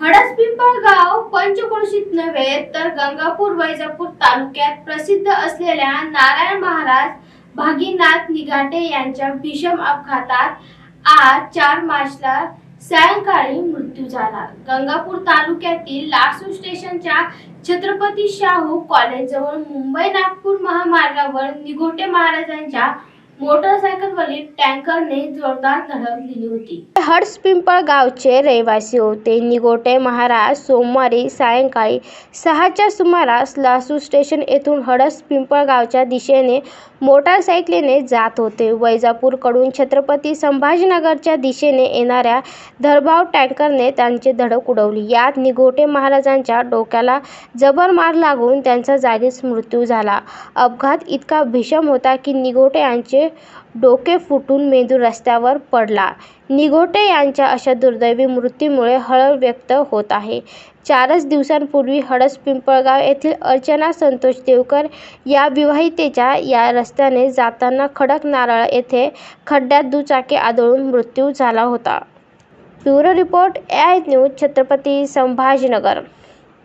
हडसपिंपळगाव पंचक्रोशीत नव्हे तर गंगापूर वैजापूर तालुक्यात प्रसिद्ध असलेल्या नारायण महाराज भागीनाथ निघाटे यांच्या भीषण अपघातात आज चार मार्चला सायंकाळी मृत्यू झाला. गंगापूर तालुक्यातील लासू स्टेशनच्या छत्रपती शाहू कॉलेजजवळ मुंबई नागपूर महामार्गावर निघोटे महाराजांच्या मोटरसायकलवरील टँकरने जोरदार धडक दिली होती. गावचे रहिवासी होते. निगोटे महाराज सोमवारी सायंकाळी सहाच्या सुमारास लासू स्टेशन येथून हडस पिंपळगावच्या दिशेने मोटारसायकलीने जात होते. वैजापूरकडून छत्रपती संभाजीनगरच्या दिशेने येणाऱ्या धरभाव टँकरने त्यांची धडक उडवली. यात निगोटे महाराजांच्या डोक्याला जबर मार लागून त्यांचा जागीच मृत्यू झाला. अपघात इतका भीषम होता की निगोटे यांचे डोके फुटून मेंदू रस्त्यावर पडला. निघोटे यांच्या अशा दुर्दैवी मृत्यूमुळे हळहळ व्यक्त होत आहे. चारच दिवसांपूर्वी हडस पिंपळगाव येथील अर्चना संतोष देवकर या विवाहितेच्या या रस्त्याने जाताना खडक नारळ येथे खड्ड्यात दुचाकी आदळून मृत्यू झाला होता. Bureau report A I news Chhatrapati Sambhajinagar.